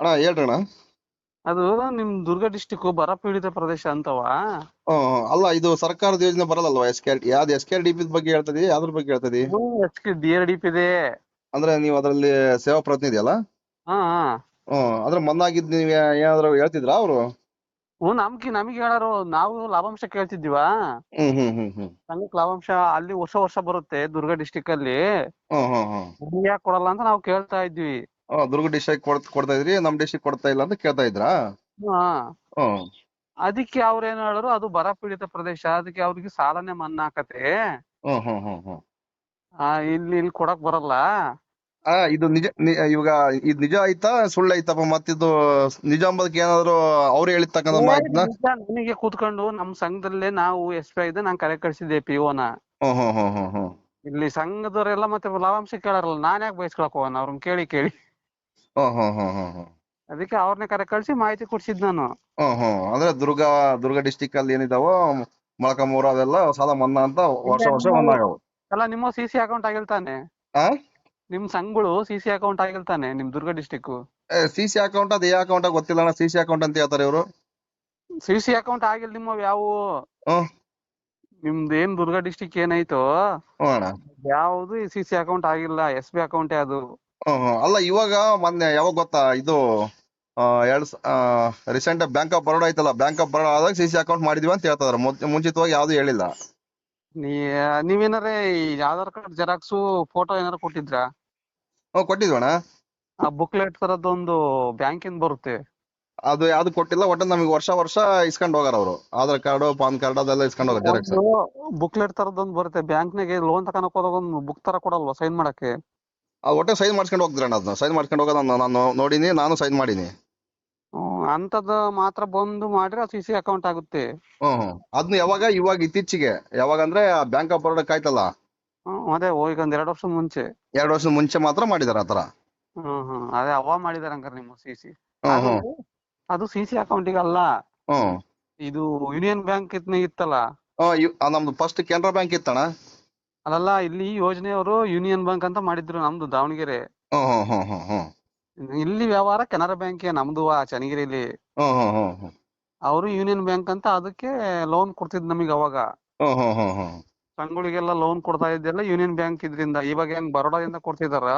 ಅಣ್ಣ ಹೇಳ್ರಿ ಅಣ್ಣ ಅದು ನಿಮ್ ದುರ್ಗ ಡಿಸ್ಟಿಕ್ ಬರ ಪೀಡಿತ ಪ್ರದೇಶ ಅಂತವ. ಅಲ್ಲ ಇದು ಸರ್ಕಾರದ ಯೋಜನೆ ಬರಲ್ಲಲ್ವಾ ಎಸ್ ಕೆ ಯಾವ್ದು ಎಸ್ ಕೆ ಡಿ ಪಿ ಬಗ್ಗೆ ಹೇಳ್ತದಿ? ಯಾವ್ದ್ರ ಬಗ್ಗೆ ಹೇಳ್ತದಿ? ಡಿ ಆರ್ ಡಿ ಪಿ ಇದೆ ಅಂದ್ರೆ ನೀವು ಅದರಲ್ಲಿ ಸೇವಾ ಪ್ರತಿನಿಧಿ ಅಲ್ಲ? ಹಾ ಹ್ಮ್ ಅದ್ರ ಮನ್ನಾಗಿದ್ ನೀವ್ ಏನಾದ್ರು ಹೇಳ್ತಿದ್ರಾ ಅವ್ರು? ಹ್ಞೂ ನಮ್ಗೆ ನಮಗೆ ಹೇಳಾರು ನಾವು ಲಾಭಾಂಶ ಕೇಳ್ತಿದ್ವಿ ಹ್ಮ್ ಹ್ಮ್ ಹ್ಮ್ ಹ್ಮ್. ಸಂಘಕ್ಕೆ ಲಾಭಾಂಶ ಅಲ್ಲಿ ವರ್ಷ ವರ್ಷ ಬರುತ್ತೆ ದುರ್ಗ ಡಿಸ್ಟಿಕ್ ಅಲ್ಲಿ. ಹ್ಮ್ ಹ್ಮ್ ಯಾಕೆ ಕೊಡಲ್ಲ ಅಂತ ನಾವು ಕೇಳ್ತಾ ಇದ್ವಿ. ಹ್ಮ್ ದುರ್ಗ ಡಿಶ್ ಕೊಡ್ ಕೊಡ್ತಾ ಇದ್ರಿ ನಮ್ ಡಿಶ್ ಕೊಡ್ತಾ ಇಲ್ಲ ಅಂತ ಕೇಳ್ತಾ ಇದ್ರಾ? ಹಾ. ಹ್ಮ್. ಅದಕ್ಕೆ ಅವ್ರ ಏನ್ ಹೇಳಿದ್ರು ಅದು ಬರ ಪೀಡಿತ ಪ್ರದೇಶ ಅದಕ್ಕೆ ಅವ್ರಿಗೆ ಸಾಲನೆ ಮನ್ನಾ ಆಕತೆ ಹ್ಮ್ ಹ್ಮ್ ಹ್ಮ್ ಹ್ಮ್. ಆ ಇಲ್ಲಿ ಇಲ್ಲಿ ಕೊಡಕ್ ಬರಲ್ಲ. ಆ ಇದು ನಿಜ ನಿ- ಇವಾಗ ಇದು ನಿಜ ಆಯ್ತಾ ಸುಳ್ಳು ಆಯ್ತಪ್ಪ? ಮತ್ತಿದು ನಿಜ ಅಂಬದಕ್ಕೆ ಏನಾದ್ರು ಅವ್ರು ಹೇಳಿರ್ತಕ್ಕಂಥ ಮಾಹಿತಿನ ನಿಜ ನನಗೆ ಕೂತ್ಕೊಂಡು ನಮ್ ಸಂಘದಲ್ಲೇ ನಾವು ಎಸ್ ಪಿ ಐದು ನಾನ್ ಕರೆ ಕಳ್ಸಿದ್ದೆ ಪಿ ಓನ. ಹ್ಮ್ ಹ್ಮ್ ಹ್ಮ್ ಹ್ಮ್ ಹ್ಮ್. ಇಲ್ಲಿ ಸಂಘದವರೆಲ್ಲ ಮತ್ತೆ ಲಾಭಾಂಶ ಕೇಳಾರಲ್ಲ ನಾನ್ ಯಾಕೆ ಬಯಸ್ಕೊಳಕ್ ಹೋಗೋಣ? ಅವ್ರನ್ನ ಕೇಳಿ ಕೇಳಿ. ಅದಕ್ಕೆ ಅವ್ರನ್ನ ಕರೆ ಕಳ್ಸಿ ಮಾಹಿತಿ ಕೊಡ್ಸಿದ್ ನಾನು. ಅಂದ್ರೆ ದುರ್ಗ ದುರ್ಗ ಡಿಸ್ಟಿಕ್ ಅಲ್ಲಿ ಏನಿದಾವೋ ಮೊಳಕಮೂರ ಅದೆಲ್ಲ ಸಾಲ ಮನ್ನಾ ಅಂತ ವರ್ಷ ವರ್ಷ ಮನ್ನಾ ಆಗವು. ಅಲ್ಲ ನಿಮ್ಮ ಸಿ ಸಿ ಅಕೌಂಟ್ ಆಗಿಲ್ತಾನೆ. ನಿಮ್ ಸಂಘಗಳು ಸಿ ಸಿ ಅಕೌಂಟ್ ಆಗಿಲ್ತಾನೆ ನಿಮ್ Durga district C C account ಅದ ಅಕೌಂಟ್ ಗೊತ್ತಿಲ್ಲ ಅಣ್ಣ. ಸಿ ಸಿ ಅಕೌಂಟ್ ಅಂತ ಹೇಳ್ತಾರೆ ಇವರು. ಸಿ ಸಿ ಅಕೌಂಟ್ ಆಗಿಲ್ಲ ನಿಮ್ಮ ಯಾವ. ಹ್ಮ್. ನಿಮ್ದು ಏನ್ ದುರ್ಗ ಡಿಸ್ಟಿಕ್ ಏನಾಯ್ತು ಯಾವ್ದು ಸಿ ಸಿ ಅಕೌಂಟ್ ಆಗಿಲ್ಲ. ಎಸ್ ಬಿ ಅಕೌಂಟೇ ಅದು. ಅಲ್ಲ ಇವಾಗ ಮೊನ್ನೆ ಯಾವಾಗ ಗೊತ್ತಾ ಇದು ಆ, ಎರಡ್ ರೀಸೆಂಟ್ ಬ್ಯಾಂಕ್ ಆಫ್ ಬರೋಡ ಐತಲ್ಲ ಬ್ಯಾಂಕ್ ಆಫ್ ಬರೋಡ ಆದಾಗ ಸಿ ಸಿ ಅಕೌಂಟ್ ಮಾಡಿದೀವಿ ಅಂತ ಹೇಳ್ತಾರೆ ಮುಂಚಿತವಾಗಿ ಯಾವ್ದು ಹೇಳಿಲ್ಲ. ನೀ ನೀವೇನಾರೇ ಈ ಆಧಾರ್ ಕಾರ್ಡ್ ಜೆರಾಕ್ಸ್ ಫೋಟೋ ಏನಾರ ಕೊಟ್ಟಿದ್ರಾ? ಹ್ಮ್ ಕೊಟ್ಟಿದ್ವಣ್ಣ. ಆ ಬುಕ್ಲೆಟ್ ತರದೊಂದು ಬ್ಯಾಂಕಿಂದ ಬರುತ್ತೆ. ಅದು ಯಾವ್ದು ಕೊಟ್ಟಿಲ್ಲ ಒಟ್ಟು ನಮಗೆ ವರ್ಷ ವರ್ಷ ಇಸ್ಕೊಂಡು ಹೋಗಾರ ಅವರು. ಆಧಾರ್ ಕಾರ್ಡ್ ಪಾನ್ ಕಾರ್ಡ್ ಅದೆಲ್ಲ ಇಸ್ಕೊಂಡು ಹೋಗಾರ ಜೆರಾಕ್ಸ್. ಬುಕ್ಲೆಟ್ ತರದೊಂದು ಬರುತ್ತೆ. ಬ್ಯಾಂಕ್ನಾಗೆ ಲೋನ್ ತಗೊಳಕ್ ಹೋದಾಗ ಒಂದು ಬುಕ್ ತರ ಕೊಡಲ್ವಾ ಸೈನ್ ಮಾಡಕ್ಕೆ? ಅದು ಒಟ್ಟೆ ಸೈನ್ ಮಾಡ್ಸ್ಕೊಂಡು ಹೋಗ್ತೀರಣ್ಣ ಅದನ್ನ. ಸೈನ್ ಮಾಡ್ಕೊಂಡು ಹೋಗೋದು ನಾನು ನಾನು ನೋಡಿನಿ ನಾನು ಸೈನ್ ಮಾಡಿನಿ. ಹ್ಮ್, ಅಂತದ್ ಮಾತ್ರ ಬಂದು ಮಾಡಿದ್ರೆ ಸಿ ಸಿ ಅಕೌಂಟ್ ಆಗುತ್ತೆ. ಅದನ್ನ ಯಾವಾಗ ಇವಾಗ ಇತ್ತೀಚೆಗೆ? ಯಾವಾಗ ಅಂದ್ರೆ ಬ್ಯಾಂಕ್ ಆಫ್ ಬರೋಡಕ್ಕೆ ಆಯ್ತಲ್ಲ? ಹ್ಮ್, ಅದೇ ಓ, ಈಗ ಒಂದ್ ಎರಡು ವರ್ಷ ಮುಂಚೆ. ಎರಡು ವರ್ಷದ ಮುಂಚೆ ಮಾತ್ರ ಮಾಡಿದಾರೆ ಆತರ ಹ್ಮ್ ಹ್ಮ್. ಅದೇ ಅವ ಮಾಡಿದಾರೆ ಹಂಗಾರೆ ನಿಮ್ಮ ಸಿ ಸಿ ಅದು ಸಿ ಸಿ ಅಕೌಂಟಿಗೆ ಅಲ್ಲ. ಇದು ಯೂನಿಯನ್ ಬ್ಯಾಂಕ್ ಇತ್ತಲ್ಲ. ಹ್ಮ್ ಇವ್- ನಮ್ದು ಫಸ್ಟ್ ಕೆನರಾ ಬ್ಯಾಂಕ್ ಇತ್ತಣ್ಣ. ಅಲ್ಲಲ್ಲ ಇಲ್ಲಿ ಯೋಜನೆಯವರು ಯೂನಿಯನ್ ಬ್ಯಾಂಕ್ ಅಂತ ಮಾಡಿದ್ರು ನಮ್ದು ದಾವಣಗೆರೆ. ಇಲ್ಲಿ ವ್ಯವಹಾರ ಕೆನರಾ ಬ್ಯಾಂಕ್ ನಮ್ದು ಆ ಚನ್ನಗಿರಿಲಿ. ಅವರು ಯೂನಿಯನ್ ಬ್ಯಾಂಕ್ ಅಂತ ಅದಕ್ಕೆ ಲೋನ್ ಕೊಡ್ತಿದ್ ನಮಗೆ ಅವಾಗ. ಸಂಘಗಳಿಗೆಲ್ಲ ಲೋನ್ ಕೊಡ್ತಾ ಇದ್ದೆಲ್ಲ ಯೂನಿಯನ್ ಬ್ಯಾಂಕ್ ಇದ್ರಿಂದ. ಇವಾಗ ಹೆಂಗ್ ಬರೋಡಾದಿಂದ ಕೊಡ್ತಿದಾರ?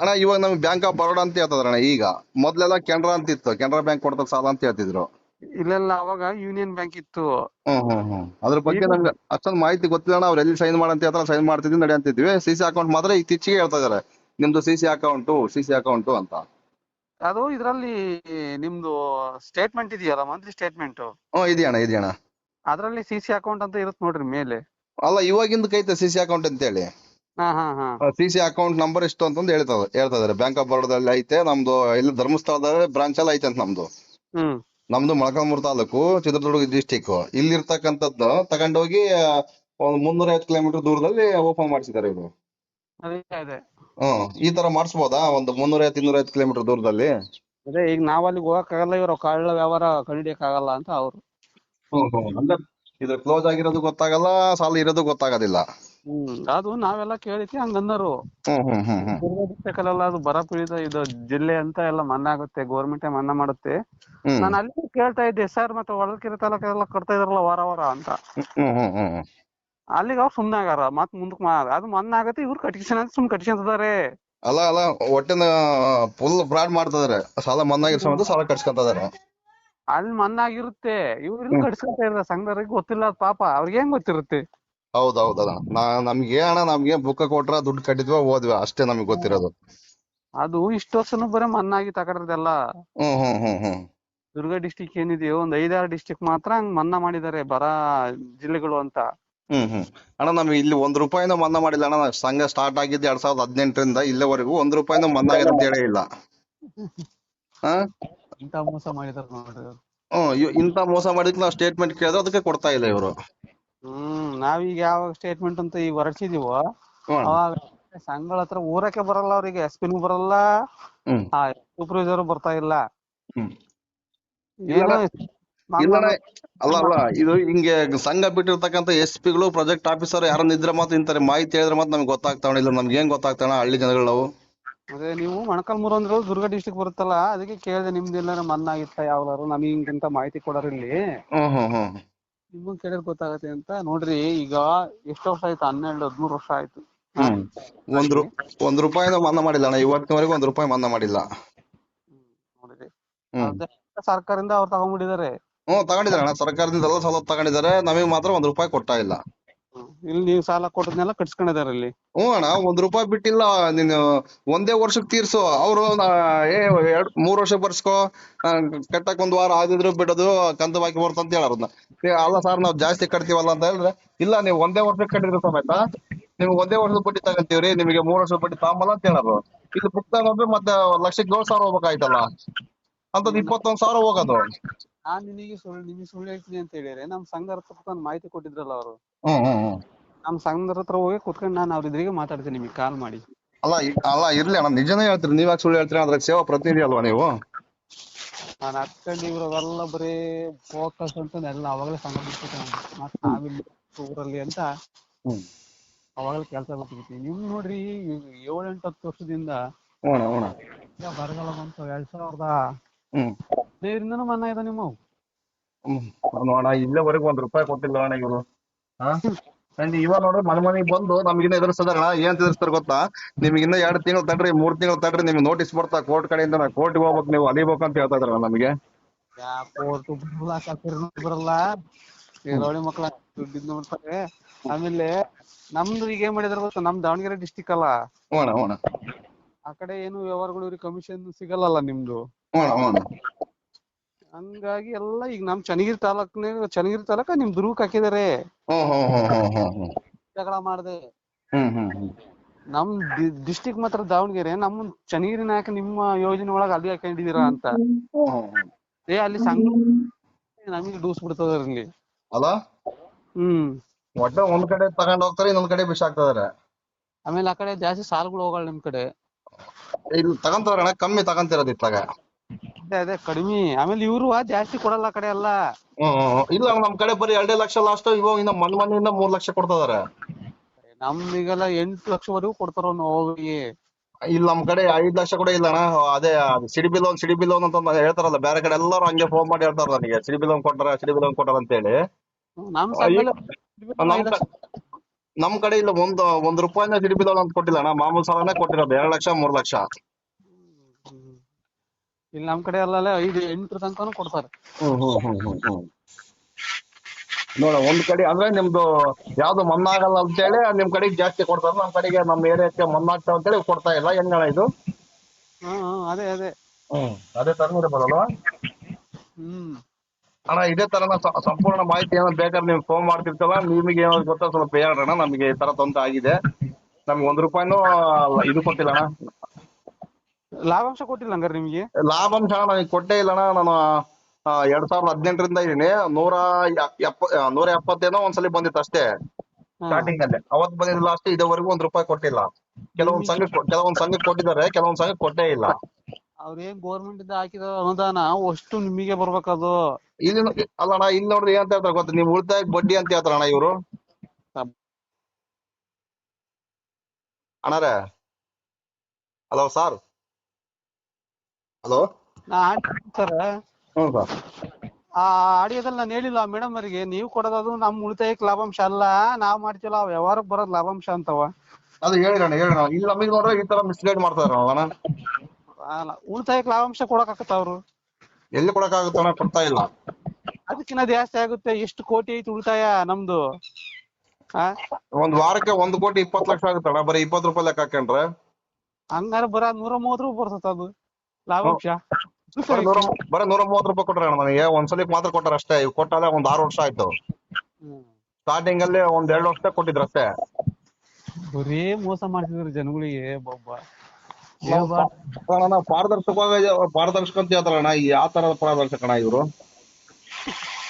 ಅಣ್ಣ ಇವಾಗ ನಮ್ಗೆ ಬ್ಯಾಂಕ್ ಆಫ್ ಬರೋಡಾ ಅಂತ ಹೇಳ್ತದ್ರಣ್ಣ ಈಗ. ಮೊದ್ಲೆಲ್ಲ ಕೆನರಾ ಅಂತ ಇತ್ತು ಕೆನರಾ ಬ್ಯಾಂಕ್ ಕೊಡ್ತಾರೆ ಸಾಲ ಅಂತ ಹೇಳ್ತಿದ್ರು. ಇಲ್ಲೆಲ್ಲ ಅವಾಗ ಯೂನಿಯನ್ ಬ್ಯಾಂಕ್ ಇತ್ತು. ಹ್ಮ್ ಹ್ಮ್ ಹ್ಮ್. ಅದ್ರ ಬಗ್ಗೆ ನಂಗೆ ಅಷ್ಟೊಂದು ಮಾಹಿತಿ ಗೊತ್ತಿಲ್ಲ ಅವ್ರು ಎಲ್ಲಿ ಸೈನ್ ಮಾಡಂತ ಹೇಳ್ತಾರೆ ಸೈನ್ ಮಾಡ್ತಿದ್ವಿ ನಡೆಯಂತಿದ್ವಿ ಸಿ ಸಿ ಅಕೌಂಟ್ ಮಾತ್ರ ಇತ್ತೀಚೆಗೆ ಹೇಳ್ತಾ ಇದಾರೆ ನಿಮ್ದು C C account C C account ಅಂತ. ಅದು ಇದರಲ್ಲಿ ನಿಮ್ದು ಸ್ಟೇಟ್ಮೆಂಟ್ ಇದೆಯಲ್ಲ ಮಂತ್ಲಿ ಸ್ಟೇಟ್ಮೆಂಟ್ ಹ್ಮ್ ಇದೆಯಣ್ಣ ಇದೆಯಣ್ಣ ಅದರಲ್ಲಿ ಸಿ ಸಿ ಅಕೌಂಟ್ ಅಂತ ಇರುತ್ತೆ ನೋಡ್ರಿ ಮೇಲೆ. ಅಲ್ಲ ಇವಾಗಿಂದ ಕೈತೆ ಸಿ ಸಿ ಅಕೌಂಟ್ ಅಂತ ಹೇಳಿ. ಹಾ ಹಾ ಹಾ. ಸಿ ಸಿ ಅಕೌಂಟ್ ನಂಬರ್ ಇಷ್ಟು ಅಂತಂದು ಹೇಳ್ತಾ ಹೇಳ್ತಾ ಇದಾರೆ ಬ್ಯಾಂಕ್ ಆಫ್ ಬರೋದಲ್ಲಿ ಐತೆ ನಮ್ದು ಇಲ್ಲಿ ಧರ್ಮಸ್ಥಳದಲ್ಲಿ ಬ್ರಾಂಚ್ ಎಲ್ಲ ಐತೆ ಅಂತ ನಮ್ದು. ಹ್ಮ್. ನಮ್ದು ಮೊಳಕಾಲ್ಮೂರು ತಾಲೂಕು ಚಿತ್ರದುರ್ಗ ಡಿಸ್ಟಿಕ್ ಇಲ್ಲಿರ್ತಕ್ಕಂಥದ್ದು ತಗೊಂಡೋಗಿ ಒಂದು ಮುನ್ನೂರ ಐವತ್ತು ಕಿಲೋಮೀಟರ್ ದೂರದಲ್ಲಿ ಓಪನ್ ಮಾಡಿಸಿದ್ದಾರೆ ಇವರು. ಅದೇ ಅದೇ. ಹ್ಮ್ ಈ ತರ ಮಾಡಿಸ್ಬೋದಾ? ಒಂದು ಮುನ್ನೂರ ಐವತ್ತು ಇನ್ನೂರ ಐವತ್ತು ಕಿಲೋಮೀಟರ್ ದೂರದಲ್ಲಿ? ಅದೇ ಈಗ ನಾವ್ ಅಲ್ಲಿಗೆ ಹೋಗಕ್ಕಾಗಲ್ಲ ಇವರು ಕಳ್ಳ ವ್ಯವಹಾರ ಕಂಡಿಡಿಯಕ್ಕಾಗಲ್ಲ ಅಂತ ಅವ್ರು. ಹ್ಮ್ ಹ್ಮ್. ಅಂದ್ರೆ ಇದು ಕ್ಲೋಸ್ ಆಗಿರೋದು ಗೊತ್ತಾಗಲ್ಲ ಸಾಲ ಇರೋದು ಗೊತ್ತಾಗೋದಿಲ್ಲ. ಅದು ನಾವೆಲ್ಲ ಕೇಳಿದ್ವಿ ಹಂಗಂದರು ದುರ್ಗ ಅದು ಬರ ಪೀಡಿತ ಇದು ಜಿಲ್ಲೆ ಅಂತ ಎಲ್ಲ ಮನ್ನಾ ಆಗುತ್ತೆ ಗೌರ್ಮೆಂಟ್ ಮನ್ನಾ ಮಾಡುತ್ತೆ. ನಾನ್ ಅಲ್ಲಿ ಕೇಳ್ತಾ ಇದ್ದೆ ಸರ್ ಮತ್ತೆ ಹೊಳಲ್ಕೆರೆ ಎಲ್ಲಾ ಕಟ್ತಾ ಇದಾರಲ್ಲ ವಾರ ವಾರ ಅಂತ. ಅಲ್ಲಿಗ್ ಅವ್ರು ಸುಮ್ನೆ ಆಗಾರ ಮತ್ ಮುಂದಕ್ ಅದು ಮನ್ನಾ ಆಗತ್ತೆ ಇವ್ರು ಕಟ್ಕಿಸ್ಯಾನ ಅಂತ ಸುಮ್ನೆ ಕಟ್ಸ್ಕೊಂತಿದಾರೆ ಅಲ್ಲ ಅಲ್ಲ ಒಟ್ಟಿನ ಫುಲ್ ಫ್ರಾಡ್ ಮಾಡ್ತಿದಾರೆ ಸಾಲ ಮನ್ನಾ ಸಮೇತ ಸಾಲ ಕಟ್ಸ್ಕೊಂತ ಇದಾರೆ. ಅಲ್ಲಿ ಮನ್ನಾ ಆಗಿರುತ್ತೆ ಇವ್ರು ಇಲ್ಲಿ ಕಟ್ಸ್ಕೊಂತ ಸಂಘದವ್ರಿಗೆ ಗೊತ್ತಿಲ್ಲ ಪಾಪ ಅವ್ರಿಗೆ ಹೆಂಗ್ ಗೊತ್ತಿರುತ್ತೆ? ಹೌದ್ ಹೌದಣ್ಣ ನಾ ನಮ್ಗೆ ಅಣ್ಣ ನಮ್ಗೆ ಬುಕ್ಕ ಕೊಟ್ರ ದುಡ್ಡು ಕಟ್ಟಿದ್ವ ಓದ್ವಿ ಅಷ್ಟೇ ನಮಗೆ ಗೊತ್ತಿರೋದು. ಅದು ಇಷ್ಟು ವರ್ಷನೂ ಬರೀ ಮನ್ನಾಗಿ ತಗಡ್ರದೆಲ್ಲ ತಗೊಂಡಿರೋದೆಲ್ಲ ಹ್ಮ್ ಹ್ಮ್ ಹ್ಮ್ ಹ್ಮ್. ದುರ್ಗ ಡಿಸ್ಟಿಕ್ ಏನಿದೆಯೋ ಒಂದ್ ಐದಾರು ಡಿಸ್ಟಿಕ್ ಮಾತ್ರ ಹಂಗ್ ಮನ್ನಾ ಮಾಡಿದ್ದಾರೆ ಬರ ಜಿಲ್ಲೆಗಳು ಅಂತ. ಹ್ಮ್ ಹ್ಮ್. ಅಣ್ಣ ನಮ್ಗೆ ಇಲ್ಲಿ ಒಂದ್ ರೂಪಾಯಿನೂ ಮನ್ನಾ ಮಾಡಿಲ್ಲ ಅಣ್ಣ. ನಾವ್ ಸಂಘ ಸ್ಟಾರ್ಟ್ ಆಗಿದ್ದು ಎರಡ್ ಸಾವಿರದ ಹದಿನೆಂಟರಿಂದ ಇಲ್ಲಿವರೆಗೂ ಒಂದ್ ರೂಪಾಯಿನೂ ಮನ್ನಾ ಆಗಿದೆ ಅಂತ ಹೇಳೇ ಇಲ್ಲ. ಹಾ? ಇಂತ ಮೋಸ ಮಾಡಿದಾರೆ ನೋಡ್ರಿ ಅವ್ರು. ಹ್ಮ್ ಇವ್- ಮೋಸ ಮಾಡಿದ್ ನಾವು ಸ್ಟೇಟ್ಮೆಂಟ್ ಕೇಳಿದ್ರೆ ಅದಕ್ಕೆ ಕೊಡ್ತಾ ಇಲ್ಲ ಇವರು. ಹ್ಮ್ ನಾವೀಗ ಯಾವಾಗ ಸ್ಟೇಟ್ಮೆಂಟ್ ಅಂತ ಈಗ ಹೊರಡ್ಸಿದೀವೋ ಹ್ಮ್. ಅವಾಗ ಸಂಘಗಳ ಹತ್ರ ಊರಕ್ಕೆ ಬರಲ್ಲ ಅವ್ರಿಗೆ ಎಸ್ ಪಿನೂ ಬರಲ್ಲ ಹ್ಮ್. ಆ ಸೂಪರ್ವೈಸರ್ ಬರ್ತಾ ಇಲ್ಲ. ಹ್ಮ್. ಏನೋ ಇಲ್ಲಣ್ಣ ಅಲ್ಲ ಅಲ್ಲ ಇದು ಹಿಂಗೆ ಸಂಘ ಬಿಟ್ಟಿರ್ತಕ್ಕಂಥ ಎಸ್ ಪಿಗಳು ಪ್ರಾಜೆಕ್ಟ್ ಆಫೀಸರ್ ಯಾರನ್ನ ಇದ್ರೆ ಮಾತ್ರ ಇಂತಾರೆ. ಮಾಹಿತಿ ಹೇಳಿದ್ರೆ ಮಾತ್ರ ನಮ್ಗೆ ಗೊತ್ತಾಗ್ತಾವಣ ಇಲ್ಲ ನಮ್ಗೆ ಏನ್ ಗೊತ್ತಾಗ್ತಾವಣ ಹಳ್ಳಿ ಜನಗಳು ನಾವು ಅದೇ ನೀವು ಮೊಣಕಾಲ್ಮೂರು ಅಂದ್ರೆ ದುರ್ಗ ಡಿಸ್ಟಿಕ್ ಬರುತ್ತಲ್ಲ ಅದಕ್ಕೆ ಕೇಳಿದೆ ನಿಮ್ದು ಎಲ್ಲಾರ ಮನ್ನಾ ಆಗಿತ್ತ ಯಾವ್ದಾರು ನಮಗೆ ಮಾಹಿತಿ ಕೊಡೋರು ಇಲ್ಲಿ. ಹ್ಮ್ ಹ್ಮ್ ಹ್ಮ್. ನಿಮ್ಗೆ ಕೇಳಿದ್ರೆ ಗೊತ್ತಾಗತ್ತೆ ಅಂತ ನೋಡ್ರಿ ಈಗ ಎಷ್ಟು ವರ್ಷ ಆಯ್ತು? ಹನ್ನೆರಡು ಹದಿಮೂರು ವರ್ಷ ಆಯ್ತು. ಹ್ಮ್. ಒಂದ್ ರೂಪಾಯಿ ಒಂದ್ ರೂಪಾಯಿನೂ ಮನ್ನಾ ಮಾಡಿಲ್ಲ ಅಣ್ಣ. ಇವತ್ತಿನವರೆಗೂ ಒಂದ್ ರೂಪಾಯಿ ಮನ್ನಾ ಮಾಡಿಲ್ಲ. ನೋಡಿರಿ. ಹ್ಮ್. ಸರ್ಕಾರದಿಂದ ಅವ್ರು ತಗೊಂಡ್ಬಿಟ್ಟಿದ್ದಾರೆ. ಹ್ಮ್ ತಗೊಂಡಿದ್ದಾರೆ ಅಣ್ಣ. ಸರ್ಕಾರದಿಂದ ಎಲ್ಲ ಸವಲತ್ತು ತಗೊಂಡಿದ್ದಾರೆ. ನಮಗೆ ಮಾತ್ರ ಒಂದ್ ರೂಪಾಯಿ ಕೊಟ್ಟ ಇಲ್ಲ. ಇಲ್ಲಿ ನೀವು ಸಾಲ ಕೊಟ್ಟದ್ನೆಲ್ಲ ಕಟ್ಸ್ಕೊಂಡಿದ್ದಾರೆ ಇಲ್ಲಿ ಹ್ಞೂ ಅಣ್ಣ ಒಂದ್ ರೂಪಾಯಿ ಬಿಟ್ಟಿಲ್ಲ ನೀನು ಒಂದೇ ವರ್ಷಕ್ಕೆ ತೀರ್ಸು. ಅವರು ಏ ಎರಡ್ ಮೂರ್ ವರ್ಷ ಬರ್ಸ್ಕೊ. ಆ, ಕಟ್ಟಕ್ ಒಂದ್ ವಾರ ಆದಿದ್ರು ಬಿಡೋದು ಕಂತ ಬಾಕಿ ಬರ್ತ ಅಂತ ಹೇಳೋರ್ನ ಏ, ಅಲ್ಲ ಸರ್ ನಾವ್ ಜಾಸ್ತಿ ಕಟ್ತೀವಲ್ಲ ಅಂತ ಹೇಳಿದ್ರೆ ಇಲ್ಲ ನೀವು ಒಂದೇ ವರ್ಷಕ್ಕೆ ಕಟ್ಟಿದ್ರೆ ಸಮೇತ ನಿಮ್ಗೆ ಒಂದೇ ವರ್ಷದ ಬಡ್ಡಿ ತಗಂತೀವ್ರಿ ನಿಮಗೆ ಮೂರ್ ವರ್ಷದ ಬಡ್ಡಿ ತಾಂಬಲ್ಲ ಅಂತ ಹೇಳೋರು. ಇಲ್ಲಿ ಬುಕ್ ತಗೊಂಡ್ರೆ ಮತ್ತೆ ಲಕ್ಷಕ್ಕೆ ಏಳು ಸಾವಿರ ಹೋಗ್ಬೇಕಾಯ್ತಲ್ಲ. ಅಂತದ್ ಇಪ್ಪತ್ತೊಂದ್ ಸಾವಿರ ಹೋಗೋದು. ನಾನ್ ನಿನಗೆ ಸುಳ್ಳು ನಿಮಗೆ ಸುಳ್ಳು ಹೇಳ್ತೀನಿ ಅಂತ ಹೇಳಿದ್ರೆ ನಮ್ ಸಂಘ ಮಾಹಿತಿ ಕೊಟ್ಟಿದ್ರಲ್ಲ ಅವರು. ಹ್ಮ್ ಹ್ಮ್ ಹ್ಮ್. ನಮ್ ಸಂಘದ ಹತ್ರ ಹೋಗಿ ಕುತ್ಕೊಂಡು ನಾನು ಅವ್ರ ಇದ್ರಿಗೆ ಮಾತಾಡ್ತೀನಿ ನಿಮಗೆ ಕಾಲ್ ಮಾಡಿ. ಅಲ್ಲ ಇ- ಅಲ್ಲ ಇರ್ಲಿ ಅಣ್ಣ ನಿಜನೇ ಹೇಳ್ತೀರಿ ನೀವ್ ಯಾಕೆ ಸುಳ್ಳು ಹೇಳ್ತೀರಿ ಅದ್ರಾಗ ಸೇವಾ ಪ್ರತಿನಿಧಿ ಅಲ್ವಾ ನೀವು? ನಾನು ಹತ್ಕೊಂಡು ಇವ್ರವೆಲ್ಲ ಬರೀ ಫೋಕಸ್ ಅಂತ ಎಲ್ಲ ಅವಾಗಲೇ ಸಂಘ ಬಿಟ್ಬಿಟ್ಟೆ ನಾನು ಮತ್ತೆ ನಾವಿಲ್ಲಿ ಊರಲ್ಲಿ ಅಂತ ಹ್ಮ್. ಅವಾಗಲೇ ಕೆಲಸ ಬಿಟ್ಬಿಡ್ತೀನಿ ನಿಮ್ ನೋಡ್ರಿ ಏಳು ಎಂಟು ಹತ್ತು ವರ್ಷದಿಂದ ಈಗ ಬರಗಾಲ ಬಂತು ಎರಡ್ ಸಾವಿರದ ಹ್ಮ್. ಹದಿನೈದರಿಂದನೂ ಇದೆ ನಿಮ್ಮ ಹ್ಮ್. ಇಲ್ಲಿವರೆಗೂ ಒಂದ್ ರೂಪಾಯಿ ಕೊಟ್ಟಿಲ್ಲ ಅಣ್ಣ ಇವರು. ನಂಗೆ ಇವಾಗ ನೋಡ್ರಿ ಮನೆ ಮನೆಗ್ ಬಂದು ನಮ್ಗಿನ್ನ ಎದುರಿಸ್ತದಾರ ಏನ್ ಎದುರಿಸ್ತಾರ ಗೊತ್ತಾ? ನಿಮ್ಗೆ ಇನ್ನ ಎರಡ್ ತಿಂಗಳು ತಡ್ರಿ ಮೂರ್ ತಿಂಗಳು ತಡ್ರಿ ನಿಮ್ಗೆ ನೋಟಿಸ್ ಬರ್ತಾ ಕೋರ್ಟ್ ಕಡೆಯಿಂದ ನಾ ಕೋರ್ಟ್ಗೆ ಹೋಗ್ಬೇಕು ನೀವು ಅಲಿಬೇಕು ಅಂತ ಹೇಳ್ತಾ ಇದ್ರಲ್ಲ ನಮಗೆ. ಕೋರ್ಟು ಬರಲ್ಲ. ಕಚೇರಿನೂ ಬರಲ್ಲ ಮಕ್ಳ ದುಡ್ಡಿದ್ ನೋಡ್ತಾರೆ. ಆಮೇಲೆ ನಮ್ದು ಈಗ ಏನ್ ಮಾಡಿದಾರೆ ಗೊತ್ತಾ ನಮ್ ದಾವಣಗೆರೆ ಡಿಸ್ಟಿಕ್ ಅಲ್ಲ. ಆ ಕಡೆ ಏನು ವ್ಯವಹಾರಗಳು ಇವ್ರಿಗೆ ಕಮಿಷನ್ ಸಿಗಲ್ಲಲ್ಲ ನಿಮ್ದು? ಹಂಗಾಗಿ ಎಲ್ಲ ಈಗ ನಮ್ ಚನ್ನಗಿರಿ ತಾಲೂಕ್ನೇ ಚನ್ನಗಿರಿ ತಾಲೂಕ ನಿಮ್ ದುರ್ಗಕ್ಕೆ ಹಾಕಿದಾರೆ. ಜಗಳ ಮಾಡ್ದೆ. ನಮ್ ಡಿಸ್ಟಿಕ್ ಮಾತ್ರ ದಾವಣಗೆರೆ ನಮ್ ಚನ್ನಗಿರಿನ ನಾಯಕ ನಿಮ್ಮ ಯೋಜನೆ ಒಳಗ ಅಲ್ಲಿ ಹಾಕೊಂಡಿದೀರ ಅಂತ. ಏ ಅಲ್ಲಿ ಸಂಘ ನಮಗೆ ಡೂಸ್ ಬಿಡ್ತದ ಇಲ್ಲಿ ಅಲ್ಲ ಹ್ಮ್. ಒಟ್ಟ ಒಂದ್ ಕಡೆ ತಗೊಂಡ್ ಹೋಗ್ತಾರೆ ಇನ್ನೊಂದ್ ಕಡೆ ಬಿಸಾಕ್ತಿದಾರೆ ಆಮೇಲೆ ಆ ಕಡೆ ಜಾಸ್ತಿ ಸಾಲಗಳು ಹೋಗಲ್ಲ ನಿಮ್ ಕಡೆ. ಇಲ್ಲಿ ತಗೊಂತಾರ ಅಣ್ಣ ಕಮ್ಮಿ ತಗೊಂತಿರೋದು ಇತ್ತಾಗ ಅದೇ ಅದೇ ಕಡಿಮೆ. ಆಮೇಲೆ ಇವ್ರು ಜಾಸ್ತಿ ಕೊಡಲ್ಲ ಆ ಕಡೆ ಎಲ್ಲ. ಹ್ಮ್. ಇಲ್ಲ ನಮ್ ಕಡೆ ಬರೀ ಎರಡೇ ಲಕ್ಷ ಲಾಸ್ಟ್ ಇವಾಗ ಇನ್ನ ಮನ್ ಮನೆಯಿಂದ ಮೂರ್ ಲಕ್ಷ ಕೊಡ್ತಿದಾರೆ. ನಮ್ದೀಗೆಲ್ಲ ಎಂಟು ಲಕ್ಷವರೆಗೂ ಕೊಡ್ತಾರ ಹೋಗಿ. ಇಲ್ಲಿ ನಮ್ ಕಡೆ ಐದ್ ಲಕ್ಷ ಕೂಡ ಇಲ್ಲ ಅಣ್ಣ. ಅದೇ ಸಿಡಿಬಿ ಲೋನ್ ಸಿಡಿಬಿ ಲೋನ್ ಅಂತ ಒಂದ್ ಹೇಳ್ತಾರಲ್ಲ ಬೇರೆ ಕಡೆ ಎಲ್ಲರೂ ಹಂಗೆ ಫೋನ್ ಮಾಡಿ ಹೇಳ್ತಾರ ನನಗೆ. ಸಿಡಿಬಿ ಲೋನ್ ಕೊಟ್ಟಾರ ಸಿಡಿಬಿ ಲೋನ್ ಕೊಟ್ಟಾರ ಅಂತ ಹೇಳಿ ನಮ್ ಅಯ್ಯೋ. ಸಂಘದಲ್ಲಿ ನಮ್ ಕ- ನಮ್ ಕಡೆ ಇಲ್ಲ ಒಂದ್ ಒಂದ್ ರೂಪಾಯಿನ ಸಿಡಿಬಿ ಲೋನ್ ಅಂತ ಕೊಟ್ಟಿಲ್ಲ ಅಣ್ಣ. ಮಾಮೂಲ್ ಸಾಲನೇ ಕೊಟ್ಟಿರೋದು ಎರಡ್ ಲಕ್ಷ ಮೂರ್ ಲಕ್ಷ. ಇಲ್ಲಿ ನಮ್ ಕಡೆ ಎಲ್ಲ ಐದು ಎಂಟು ತನಕನೂ ಕೊಡ್ತಾರೆ. ಹ್ಮ್ ಹ್ಮ್ ಹ್ಮ್ ಹ್ಮ್ ಹ್ಮ್. ನೋಡ ಒಂದ್ ಕಡೆ ಅಂದ್ರೆ ನಿಮ್ದು ಯಾವ್ದು ಮಣ್ಣಾಗಲ್ಲ ಆಗಲ್ಲ ಅಂತ ಹೇಳಿ ನಿಮ್ ಕಡೆ ಜಾಸ್ತಿ ಕೊಡ್ತಾರೆ. ನಮ್ ಕಡೆಗೆ ನಮ್ ಏರಿಯಾಕ್ಕೆ ಮಣ್ಣಾಗ್ತಾವ ಆಗ್ತಾವ ಅಂತ ಹೇಳಿ ಕೊಡ್ತಾ ಇಲ್ಲ. ಹೆಂಗಣ ಇದು? ಹ್ಮ್ ಹ್ಮ್ ಅದೇ ಅದೇ. ಹ್ಮ್ ಅದೇ ತರ ಇರ್ಬೋದಲ್ವಾ ಹ್ಮ್. ಅಣ್ಣ ಇದೇ ತರನ ಸಂಪೂರ್ಣ ಮಾಹಿತಿ ಏನೋ ಬೇಕಾದ್ರೆ ನೀವು ಫೋನ್ ಮಾಡ್ತಿರ್ತಲ್ಲ ನಿಮಗೆ ಏನೋ ಗೊತ್ತಾ? ಸ್ವಲ್ಪ ಹೇಳ್ರಣ್ಣ ನಮಗೆ ಈ ತರ ತೊಂದ್ರೆ ಆಗಿದೆ. ನಮ್ಗೆ ಒಂದ್ ರೂಪಾಯಿನೂ ಇದು ಕೊಟ್ಟಿಲ್ಲ ಅಣ್ಣ. ಲಾಭಾಂಶ ಕೊಟ್ಟಿಲ್ಲ ಹಂಗಾರೆ ನಿಮ್ಗೆ? ಲಾಭಾಂಶ ಅಣ್ಣ ನನಗೆ ಕೊಟ್ಟೇ ಇಲ್ಲ ಅಣ್ಣ. ನಾನು ಆ, ಎರಡ್ ಸಾವಿರದ ಹದಿನೆಂಟರಿಂದ ಇದೀನಿ. ನೂರ ಎಪ್ಪ ಆ, ನೂರ ಎಪ್ಪತ್ತೇನೋ ಒಂದ್ಸಲಿ ಬಂದಿತ್ತು ಅಷ್ಟೇ. ಹಾ. ಸ್ಟಾರ್ಟಿಂಗ್ ಅಲ್ಲಿ ಅವತ್ ಬಂದಿದ್ದಿಲ್ಲ ಅಷ್ಟೇ ಇದುವರೆಗೂ ಒಂದ್ ರೂಪಾಯಿ ಕೊಟ್ಟಿಲ್ಲ. ಕೆಲವೊಂದ್ ಸಂಘ ಕೆಲವೊಂದ್ ಸಂಘ ಕೊಟ್ಟಿದ್ದಾರೆ ಕೆಲವೊಂದ್ ಸಂಘ ಕೊಟ್ಟೇ ಇಲ್ಲ. ಅವ್ರೇನ್ ಗೋರ್ಮೆಂಟ್ ಇಂದ ಹಾಕಿದ ಅನುದಾನ ಅಷ್ಟು ನಿಮಗೆ ಬರ್ಬೇಕದು. ಇಲ್ಲಿ ಅಲ್ಲ ಅಣ್ಣ ಇಲ್ಲಿ ನೋಡಿದ್ರೆ ಏನಂತ ಹೇಳ್ತಾರೆ ಗೊತ್ತಾ? ನೀವು ಉಳಿತಾಯ ಬಡ್ಡಿ ಅಂತ ಹೇಳ್ತಾರಣ್ಣ ಇವರು. ಅಣ್ಣಾರೇ? Hello sir? ಹಲೋ? ನಾ ಸರ್. ಹ್ಞೂ ಸರ್. ಆ ಆಡಿಯೋದಲ್ಲಿ ನಾನು ಹೇಳಿಲ್ಲ ಮೇಡಮ್ ಅವರಿಗೆ ನೀವು ಕೊಡೋದು ನಮ್ಮ ಉಳಿತಾಯಕ್ಕೆ ಲಾಭಾಂಶ ಅಲ್ಲ ನಾವು ಮಾಡ್ತೀವಲ್ಲ ಆ ವ್ಯವಹಾರಕ್ಕೆ ಬರೋದು ಲಾಭಾಂಶ ಅಂತವ. ಅದು ಹೇಳಿರಣ್ಣ ಹೇಳಿರಣ್ಣ ಇಲ್ಲಿ ನಮಗೆ ನೋಡ್ರೆ ಈ ತರ ಮಿಸ್ಗೈಡ್ ಮಾಡ್ತಾರೆ ಅಣ್ಣ. ಅಲ್ಲ ಉಳಿತಾಯಕ್ಕೆ ಲಾಭಾಂಶ ಕೊಡಕ್ ಅವ್ರು. ಎಲ್ಲಿ ಕೊಡಕ್ಕಾಗುತ್ತಣ್ಣ ಕೊಡ್ತಾ ಇಲ್ಲ. ಅದಕ್ಕಿಂತ ಜಾಸ್ತಿ ಆಗುತ್ತೆ ಎಷ್ಟು ಕೋಟಿ ಐತಿ ಉಳಿತಾಯ ನಮ್ದು. ಆ? ಒಂದ್ ವಾರಕ್ಕೆ ಒಂದ್ ಕೋಟಿ ಇಪ್ಪತ್ತು ಲಕ್ಷ ಆಗುತ್ತಣ್ಣ ಬರೀ ಇಪ್ಪತ್ತು ರೂಪಾಯಿ ಲೆಕ್ಕ ಹಾಕೊಂಡ್ರೆ. ಹಂಗಾರೆ ಬರ ನೂರ ಮೂವತ್ತು ರೂಪಾಯಿ ಬರ್ತದ ಅದು. ಲಾಭಾಂಶ ಬರೀ ನೂರ ಬರೀ ನೂರ ಮೂವತ್ತು ರೂಪಾಯಿ ಕೊಟ್ರೆ ಅಣ್ಣ ನನಗೆ. ಒಂದ್ಸಲಿ ಮಾತ್ರ ಕೊಟ್ಟಾರ ಅಷ್ಟೇ. ಇವ್ ಕೊಟ್ಟಾಗ ಒಂದ್ ಆರು ವರ್ಷ ಆಯ್ತು. ಸ್ಟಾರ್ಟಿಂಗ್ ಅಲ್ಲಿ ಒಂದ್ ಎರಡು ವರ್ಷ ಕೊಟ್ಟಿದ್ರು ಅಷ್ಟೇ. ಬರೀ ಮೋಸ ಮಾಡ್ತಿದ್ರು ಜನಗಳಿಗೆ ಬೊಬ್ಬ. ಅಣ್ಣ ಪಾರದರ್ಶಕವಾಗಿ ಪಾರದರ್ಶಕ ಅಂತ ಹೇಳ್ತಾರಣ್ಣ. ಯಾವ ತರ ಪಾರದರ್ಶಕ ಇವ್ರು ಇವರು.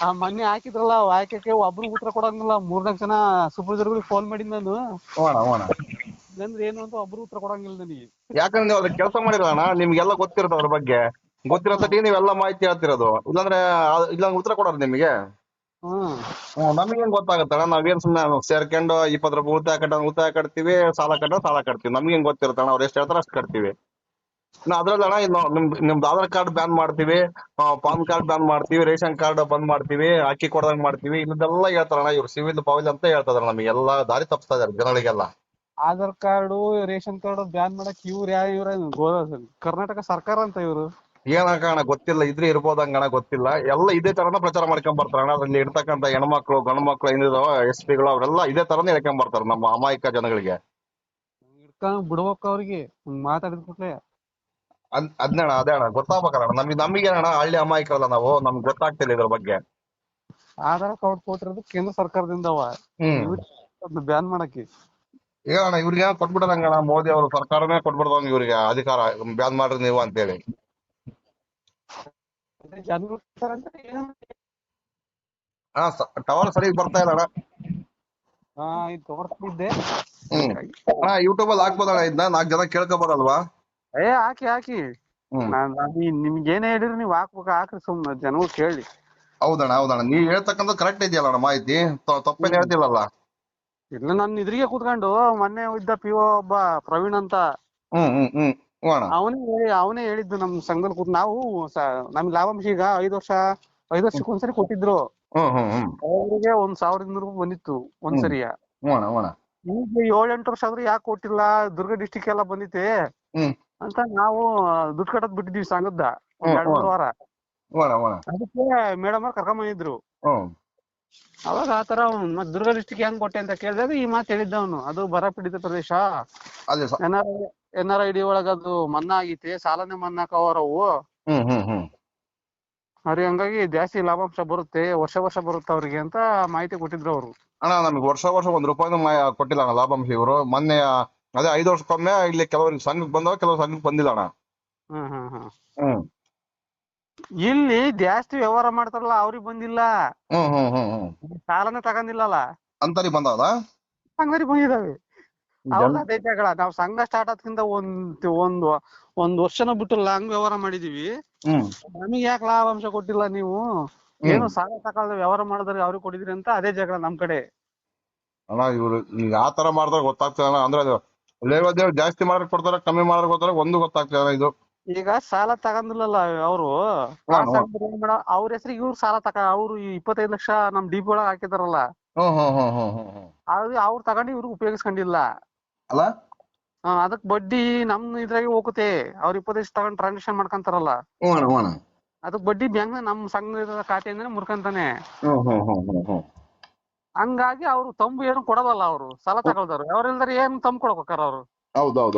ಆ ಮೊನ್ನೆ ಹಾಕಿದ್ರಲ್ಲ ಹಾಕಕ್ಕೆ ಒಬ್ರು ಉತ್ತರ ಕೊಡಂಗಿಲ್ಲ. ಮೂರ್ನಾಲ್ಕು ಜನ ಸೂಪರ್ವೈಸರ್ಗಳಿಗೆ ಫೋನ್ ಮಾಡಿದ್ ನಾನು. ಹೋಣ ಹೋಣ ಇದಂದ್ರೆ ಏನು ಅಂತ ಒಬ್ರು ಉತ್ತರ ಕೊಡಂಗಿಲ್ಲ ನನಗೆ. ಯಾಕಂದ್ರೆ ನೀವು ಅದಕ್ಕೆ ಕೆಲಸ ಮಾಡಿರಲ್ಲ ಅಣ್ಣ ನಿಮ್ಗೆಲ್ಲ ಗೊತ್ತಿರುತ್ತೆ ಅದ್ರ ಬಗ್ಗೆ. ಗೊತ್ತಿರೋ ಸತಿ ನೀವೆಲ್ಲ ಮಾಹಿತಿ ಹೇಳ್ತಿರೋದು. ಇಲ್ಲಾಂದ್ರೆ ಆ- ಇಲ್ಲಾಂದ್ರೆ ಉತ್ತರ ಕೊಡೋರು ನಿಮಗೆ. ಹ್ಮ್ ನಮಗೇನ್ ಗೊತ್ತಾಗತ್ತಣ್ಣ? ನಾವೇನ್ ಸುಮ್ಮನೆ ಸೇರ್ಕೊಂಡು ಇಪ್ಪತ್ತು ರೂಪಾಯಿ ಉಳಿತಾಯ ಕಟ್ಟ ಉಳಿತಾಯ ಕಟ್ತೀವಿ ಸಾಲ ಕಟ್ಟ ಸಾಲ ಕಟ್ತೀವಿ. ನಮ್ಗೇನ್ ಗೊತ್ತಿರುತ್ತಣ್ಣ? ಅವ್ರು ಎಷ್ಟು ಹೇಳ್ತಾರ ಅಷ್ಟು ಕಟ್ತೀವಿ. ನಾ ಅದ್ರಲ್ಲಿ ಅಣ್ಣ ಇನ್ನು ನಿಮ್ ನಿಮ್ದು ಆಧಾರ್ ಕಾರ್ಡ್ ಬ್ಯಾನ್ ಮಾಡ್ತೀವಿ ಪಾನ್ ಕಾರ್ಡ್ ಬ್ಯಾನ್ ಮಾಡ್ತೀವಿ ರೇಷನ್ ಕಾರ್ಡ್ ಬಂದ್ ಮಾಡ್ತೀವಿ ಅಕ್ಕಿ ಕೊಡದಂಗ್ ಮಾಡ್ತೀವಿ. ಇಲ್ಲದೆಲ್ಲ ಹೇಳ್ತಾರಣ್ಣ ಇವ್ರು ಸಿವಿಲ್ ಪಾವಿಲ್ ಅಂತ ಹೇಳ್ತಾರ ನಮಗೆಲ್ಲ ದಾರಿ ತಪ್ಪಿಸ್ತಾ ಇದಾರೆ ಜನಗಳಿಗೆಲ್ಲ Aadhaar card ration card ban ಮಾಡಕ್ ಇವ್ರು ಯಾವ ಇವ್ರ ಕರ್ನಾಟಕ ಸರ್ಕಾರ ಅಂತ ಇವ್ರು. ಏನಕ್ಕಣ ಗೊತ್ತಿಲ್ಲ. ಇದ್ರೆ ಇರ್ಬೋದಂಗಣ ಗೊತ್ತಿಲ್ಲ. ಎಲ್ಲ ಇದೇ ತರನ ಪ್ರಚಾರ ಮಾಡ್ಕೊಂಡ್ ಬರ್ತಾರಣ್ಣ ಅದ್ರಲ್ಲಿ ಇರ್ತಕ್ಕಂತ ಹೆಣ್ಮಕ್ಳು ಗಂಡು ಮಕ್ಳು ಏನಿದಾವ ಎಸ್ ಪಿಗಳು ಅವರೆಲ್ಲ ಇದೇ ತರನೇ ಹೇಳ್ಕೊಂಡ್ ಬರ್ತಾರೆ ನಮ್ಮ ಅಮಾಯಕ ಜನಗಳಿಗೆ. ಹಿಡ್ಕೊಂಡ್ ಬಿಡ್ಬೇಕು ಅವ್ರಿಗೆ. ಹಿಂಗ್ ಮಾತಾಡಿದ ಕೂಡ್ಲೆ. ಅದ್ ಅದ್ನಣ್ಣ ಅದೇ ಅಣ್ಣ. ಗೊತ್ತಾಗ್ಬೇಕಲ್ಲ ನಮ್ಗೆ ನಮಗೆ ಅಣ್ಣ ಹಳ್ಳಿ ಅಮಾಯಕರಲ್ಲ ನಾವು. ನಮ್ಗೆ ಗೊತ್ತಾಗ್ತಿಲ್ಲ ಇದ್ರ ಬಗ್ಗೆ. ಆಧಾರ್ ಕಾರ್ಡ್ ಕೊಟ್ಟಿರೋದು ಕೇಂದ್ರ ಸರ್ಕಾರದಿಂದ ಅವ. ಹ್ಮ್. ಬ್ಯಾನ್ ಮಾಡಕ್ಕೆ. ಈಗ ಅಣ್ಣ ಇವ್ರಿಗೆ ಕೊಟ್ಬಿಡದಂಗಣ ಮೋದಿ ಅವರು ಸರ್ಕಾರನೇ ಕೊಟ್ಬಿಡ್ದಂಗ ಇವ್ರಿಗೆ ಅಧಿಕಾರ ಬ್ಯಾನ್ ಮಾಡ್ರಿ ನೀವು ಅಂತೇಳಿ. ಅಂತ ಹೇಳಿ ಹಾ ಟವರ್ ಸರಿ ಬರ್ತಾ ಇಲ್ಲ ಅಣ್ಣ. ಯೂಟ್ಯೂಬ್ ಅಲ್ಲಿ ಹಾಕ್ಬೋದಣ್ಣ ಇದನ್ನ ನಾಲ್ಕು ಜನ ಕೇಳ್ಕೊಬೋದಲ್ವಾ? ಏ ಹಾಕಿ ಹಾಕಿ. ನಿಮ್ಗೆ ಏನೇ ಹೇಳಿದ್ರು ನೀವು ಹಾಕ್ಬೇಕು ಹಾಕ್ರಿ ಸುಮ್ನೆ ಜನಗಳು ಕೇಳಿ. ಹೌದಣ್ಣ ಹೌದಣ್ಣ. ನೀವ್ ಹೇಳ್ತಕ್ಕಂಥ ಕರೆಕ್ಟ್ ಇದೆಯಲ್ಲ ಅಣ್ಣ ಮಾಹಿತಿ. ತಪ್ಪೇನ್ ಹೇಳ್ತಿಲ್ಲಲ್ಲ. ಇಲ್ಲ ನಾನು ಇದ್ರಿಗೆ ಕೂತ್ಕೊಂಡು ಮೊನ್ನೆ ಇದ್ದ ಪಿ ಒಬ್ಬ ಪ್ರವೀಣ್ ಅಂತ. ಹ್ಮ್ ಹ್ಮ್ ಹ್ಮ್. ಹ್ಞೂ ಅಣ್ಣ ಅವನೇ ಹೇಳಿ ಅವನೇ ಹೇಳಿದ್ದು ನಮ್ ಸಂಘದಲ್ಲಿ ಕೂತ್ ನಾವು ನಮ್ ಲಾಭಾಂಶ ಈಗ ಐದ್ ವರ್ಷ ಐದ್ ವರ್ಷಕ್ಕೆ ಒಂದ್ಸರಿ ಕೊಟ್ಟಿದ್ರು. ಹ್ಮ್ ಹ್ಮ್ ಹ್ಮ್. ಅವ್ರಿಗೆ ಒಂದ್ ಸಾವಿರದ ಇನ್ನೂರು ರೂಪಾಯಿ ಬಂದಿತ್ತು ಒಂದ್ಸರಿಯ. ಹ್ಞೂ ಅಣ್ಣ ಹ್ಞೂ ಅಣ್ಣ ಈಗ ಏಳ್ ಎಂಟು ವರ್ಷ ಆದ್ರೂ ಯಾಕೆ ಕೊಟ್ಟಿಲ್ಲ? ದುರ್ಗ ಡಿಸ್ಟಿಕ್ ಎಲ್ಲ ಬಂದಿತ್ತೆ. ಹ್ಮ್. ಅಂತ ನಾವು ದುಡ್ಡು ಕಟ್ಟೋದ್ ಬಿಟ್ಟಿದ್ವಿ ಸಂಘದ ಹ್ಮ್, ಎರಡ್ ಮೂರ್ ವಾರ. ಹ್ಞೂ ಅಣ್ಣ ಹ್ಞೂ ಅಣ್ಣ ಅದಕ್ಕೆ ಮೇಡಮ್ ಅವ್ರು ಕರ್ಕೊಂಡ್ ಬಂದಿದ್ರು. ಅವಾಗ ಆತರ ತರ ಮತ್ ದುರ್ಗ ಡಿಸ್ಟಿಕ್ ಹೆಂಗ್ ಕೊಟ್ಟೆ ಅಂತ ಕೇಳಿದಾಗ ಈ ಮಾತು ಹೇಳಿದ್ದ ಅವನು ಅದು ಬರ ಪೀಡಿತ ಪ್ರದೇಶ. ಅದೇ sir N R N R I D ಒಳಗ ಅದು ಮನ್ನಾ ಸಾಲಾನೇ ಸಾಲನೇ ಮನ್ನಾಕ ಅವು ಹ್ಮ್ ಹ್ಮ್ ಹ್ಮ್. ಅವ್ರಿಗೆ ಹಂಗಾಗಿ ಜಾಸ್ತಿ ಲಾಭಾಂಶ ಬರುತ್ತೆ ವರ್ಷ ವರ್ಷ ಬರುತ್ತೆ ಅವ್ರಿಗೆ ಅಂತ ಮಾಹಿತಿ ಕೊಟ್ಟಿದ್ರು ಅವರು. ಅಣ್ಣ ನಮ್ಗೆ ವರ್ಷ ವರ್ಷ ಒಂದ್ ರೂಪಾಯಿ ಮಾ- ಕೊಟ್ಟಿಲ್ಲ ಅಣ್ಣ ಲಾಭಾಂಶ ಇವರು. ಮೊನ್ನೆ ಅದೇ ಐದು ವರ್ಷಕ್ಕೊಮ್ಮೆ ಇಲ್ಲಿ ಕೆಲವರಿಗೆ ಸಂಘಕ್ಕೆ ಬಂದವ ಕೆಲವು ಸಂಘಕ್ಕೆ ಬಂದಿಲ್ಲ ಅಣ್ಣ. ಹ್ಮ್ ಹ್ಮ್ ಹ್ಮ್. ಹ್ಮ್. ಇಲ್ಲಿ ಜಾಸ್ತಿ ವ್ಯವಹಾರ ಮಾಡ್ತಾರಲ್ಲ ಅವ್ರಿಗೆ ಬಂದಿಲ್ಲ. ಹ್ಮ್ ಹ್ಮ್ ಹ್ಮ್ ಹ್ಮ್. ಸಾಲನೇ ತಗೊಂಡಿಲ್ಲಲ್ಲ. ಅಂತರಿ ಬಂದದ ಹಂಗಾರಿ ಬಂದಿದಾವೆ ಅವ್ರದ್ದು ಅದೇ ಜಗಳ ನಾವ್ ಸಂಘ ಸ್ಟಾರ್ಟ್ ಆದ್ಕಿಂತ ಒಂದ್ ಒಂದ್ ಒಂದ್ ವರ್ಷನ ಬಿಟ್ಟು ಲಾಂಗ್ ವ್ಯವಹಾರ ಮಾಡಿದೀವಿ. ಹ್ಮ್. ನಮಗೆ ಯಾಕೆ ಲಾಭಾಂಶ ಕೊಟ್ಟಿಲ್ಲ ನೀವು? ಏನು ಸಾಲ ತಗೊಳ್ದೆ ವ್ಯವಹಾರ ಮಾಡಿದ್ರೆ ಅವ್ರಿಗೆ ಕೊಟ್ಟಿದ್ರಿ ಅಂತ ಅದೇ ಜಗಳ ನಮ್ ಕಡೆ. ಅಣ್ಣ ಇವ್ರು ಈಗ ಆ ತರ ಮಾಡಿದ್ರೆ ಗೊತ್ತಾಗ್ತದೆ ಅಣ್ಣ ಅಂದ್ರೆ ಅದು ಲೇವಾದೇವಿ ಜಾಸ್ತಿ ಮಾಡಕ್ ಕೊಡ್ತಾರ ಕಮ್ಮಿ ಮಾಡಕ್ ಕೊಡ್ತಾರೆ ಒಂದು ಗೊತ್ತಾಗ್ತದೆ ಅಣ್ಣ ಇದು. ಈಗ ಸಾಲ ತಗೊಂಡಿಲ್ಲಲ್ಲ ಅವರು. ಅವ್ರ ಹೆಸರಿಗೆ ಇವ್ರು ಸಾಲ ತಕ ಅವ್ರು ಇಪ್ಪತ್ತೈದು ಲಕ್ಷ ನಮ್ ಡಿ ಪಿ ಒಳಗ್ ಹಾಕಿದಾರಲ್ಲ. ಅವ್ರು ತಗೊಂಡು ಇವ್ರಿಗೆ ಉಪಯೋಗಿಸ್ಕೊಂಡಿಲ್ಲ. ಅಲ್ಲ? ಅದಕ್ ಬಡ್ಡಿ ನಮ್ ಇದ್ರಾಗೆ ಹೋಗುತ್ತೆ. ಅವ್ರ ಇಪ್ಪತ್ತೈದು ತಗೊಂಡ್ ಟ್ರಾನ್ಸಾಕ್ಷನ್ ಮಾಡ್ಕೊಂತಾರಲ್ಲ. ಅದಕ್ ಬಡ್ಡಿ ಬ್ಯಾಂಕ್ ನಮ್ ಸಂಘದ ಖಾತೆಯಿಂದನೇ ಮುರ್ಕಂತಾನೆ. ಹಂಗಾಗಿ ಅವ್ರು ತಂಬು ಏನು ಕೊಡೋದಲ್ಲ ಅವ್ರು ಸಾಲ ತಗೊಳ್ದಾರ ಅವ್ರಿಲ್ದಾರ ಏನ್ ತಂಬ್ ಕೊಡ್ಬೇಕಾರ ಅವ್ರು?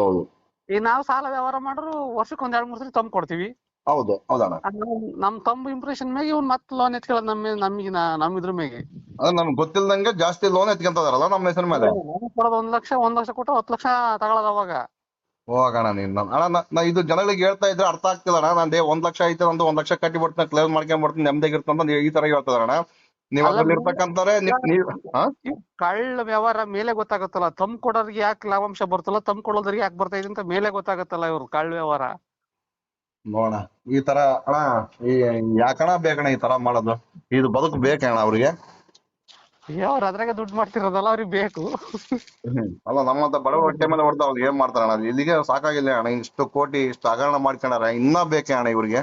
ಹೌದು. ಈಗ ನಾವ್ ಸಾಲ ವ್ಯವಹಾರ ಮಾಡ್ರು ವರ್ಷಕ್ಕೆ ಒಂದ್ ಎರಡ್ ಮೂರ್ ಸರಿ ತಂಬ್ ಕೊಡ್ತೀವಿ. ಹೌದು ಹೌದಾ ಅದ್ ನಮ್- ನಮ್ ತಂಬು ಇಂಪ್ರೆಷನ್ ಮ್ಯಾಗೆ ಇವ್ನ್ ಮತ್ ಲೋನ್ ಎತ್ಕೊಳ್ಳೋದ್ ನಮ್ಮ ನಮಗೆ ನಮ್ ಇದ್ರ ಮ್ಯಾಗೆ. ಅದ್ ನಮ್ಗೆ ಗೊತ್ತಿಲ್ದಂಗೆ ಜಾಸ್ತಿ ಲೋನ್ ಎತ್ಕೊಂತದಾರಲ್ಲ ನಮ್ಮ ಹೆಸರು ಮೇಲೆ? ನಮ್ಗ್ ಕೊಡೋದು ಒಂದ್ ಲಕ್ಷ ಒಂದ್ ಲಕ್ಷ ಕೊಟ್ಟು ಹತ್ತು ಲಕ್ಷ ತಗೊಳೋದು ಅವಾಗ. ಹೋಗಣ ನೀನ್ ನನ್- ಅಣ್ಣ ನಾ- ನಾ ಇದು ಜನಗಳಿಗೆ ಹೇಳ್ತಾ ಇದ್ರೆ ಅರ್ಥ ಆಗ್ತಿಲ್ಲ ಅಣ್ಣ ನಾನು ಒಂದ್ ಲಕ್ಷ ಐತೆ ಒಂದು ಒಂದ್ ಲಕ್ಷ ಕಟ್ಟಿ ಬಿಡ್ತೀನಿ ಕ್ಲೇಮ್ ಮಾಡ್ಕೊಂಡ್ ಬರ್ತೀನಿ ನೆಮ್ಮದಿಗಿರ್ತಂತ ಅಂತ ಈ ತರ ಹೇಳ್ತದ ಅಣ್ಣ ನೀವ್ ನೀವ್ ಹಾ ಕಳ್ಳ ವ್ಯವಹಾರ ಮೇಲೆ ಗೊತ್ತಾಗತ್ತಲ್ಲ ತಮ್ ಕೊಡೋರ್ಗೆ ಯಾಕೆ ಲಾಭಾಂಶ ಬರ್ತಲ್ಲ ತಮ್ ಕೊಡೋದ್ರಿಗೆ ಯಾಕೆ ಬರ್ತಾ ಇದೆ ಅಂತ ಮೇಲೆ ಗೊತ್ತಾಗತ್ತಲ್ಲ ಇವ್ರು ಕಳ್ಳ ವ್ಯವಹಾರ. ನೋಡ ಈ ತರ ಅಣ್ಣ ಈ ಯಾಕಣ ಬೇಕಣ್ಣ ಈ ತರ ಮಾಡೋದು? ಇದು ಬದುಕು ಬೇಕಣ ಅವ್ರಿಗೆ? ಅವ್ರ ಅದ್ರಾಗ ದುಡ್ಡು ಮಾಡ್ತಿರೋದಲ್ಲ ಅವ್ರಿಗೆ ಬೇಕು. ಅಲ್ಲ ನಮ್ಮಂತ ಬಡವ ಹೊಟ್ಟೆ ಮೇಲೆ ಹೊಡೆದ ಅವ್ರು ಏನ್ ಮಾಡ್ತಾರಣ್ಣ ಇಲ್ಲಿಗೆ ಸಾಕಾಗಿಲ್ಲ ಅಣ್ಣ ಇಷ್ಟು ಕೋಟಿ ಇಷ್ಟು ಹಗರಣ ಮಾಡ್ಕೊಂಡಾರ ಇನ್ನ ಬೇಕೇ ಅಣ್ಣ ಇವ್ರಿಗೆ?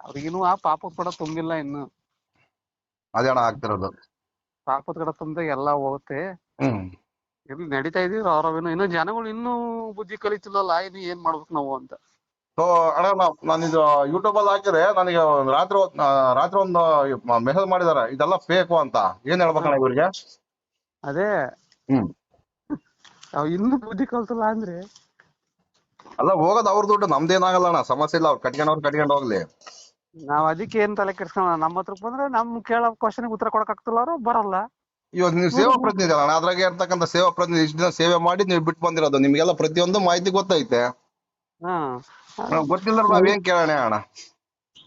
ಅವ್ರಿಗಿನ್ನೂ ಆ ಪಾಪ ಕೂಡ ತುಂಬಿಲ್ಲ ಇನ್ನು. ಅದೇ ಅಣ್ಣ ಆಗ್ತಿರೋದು. ತಾಪತ್ ಕಡೆ ತುಂಬ ಎಲ್ಲಾ ಹೋಗುತ್ತೆ. ಹ್ಮ್. ಇಲ್ಲಿ ನಡೀತಾ ಇದೀವಿ ಅವ್ರವೇನು ಇನ್ನು ಜನಗಳು ಇನ್ನೂ ಬುದ್ಧಿ ಕಲಿತಿಲ್ಲಲ್ಲ ಇನ್ನು ಏನ್ ಮಾಡ್ಬೇಕು ನಾವು ಅಂತ. ಸೊ ಅಣ್ಣ ನಾನಿದು ನಾನು ಇದು ಯೂಟ್ಯೂಬ್ ಅಲ್ಲಿ ಹಾಕಿದ್ರೆ ನನಗೆ ರಾತ್ರಿ ಹೊತ್- ಆ, ರಾತ್ರಿ ಒಂದು ಮೆಸೇಜ್ ಮಾಡಿದಾರೆ ಇದೆಲ್ಲ ಫೇಕು ಅಂತ. ಏನ್ ಹೇಳ್ಬೇಕಣ್ಣ ಇವ್ರಿಗೆ? ಅದೇ. ಹ್ಮ್. ಇನ್ನು ಇನ್ನೂ ಬುದ್ಧಿ ಕಲ್ತಿಲ್ಲ ಅಂದ್ರೆ? ಅಲ್ಲ ಹೋಗೋದು ಅವ್ರ ದುಡ್ಡು ನಮ್ದೇನಾಗಲ್ಲ ಅಣ್ಣ. ಸಮಸ್ಯೆ ಇಲ್ಲ ಅವ್ರು ಕಟ್ಕೊಂಡವ್ರು ಕಟ್ಕೊಂಡ್ ಹೋಗ್ಲಿ. ನಾವ್ ಅದಕ್ಕೆ ಏನ್ ತಲೆ ಕೆಡ್ಸ್ಕೊಳ ನಮ್ಮ ಹತ್ರ ಬಂದ್ರೆ ನಮ್ ಕೇಳೋ ಕ್ವಶನ್ ಉತ್ತರ ಕೊಡಕ್ ಆಗ್ತಿಲ್ಲ ಅವ್ರು ಬರಲ್ಲ. ಇವಾಗ ನೀವು ಸೇವಾ ಪ್ರತಿನಿಧಿ ಅಲ್ಲ ಅಣ್ಣ ಇರ್ತಕ್ಕಂತ ಇರ್ತಕ್ಕಂಥ ಸೇವಾ ಪ್ರತಿನಿಧಿ ಇಷ್ಟು ದಿನ ಸೇವೆ ಮಾಡಿ ನೀವು ಬಿಟ್ಟು ಬಂದಿರೋದು. ನಿಮ್ಗೆಲ್ಲ ಪ್ರತಿಯೊಂದು ಮಾಹಿತಿ ಗೊತ್ತೈತೆ. ಹಾ. ಗೊತ್ತಿಲ್ಲ ನಾವೇನ್ ಏನ್ ಕೇಳೋಣ ಅಣ್ಣ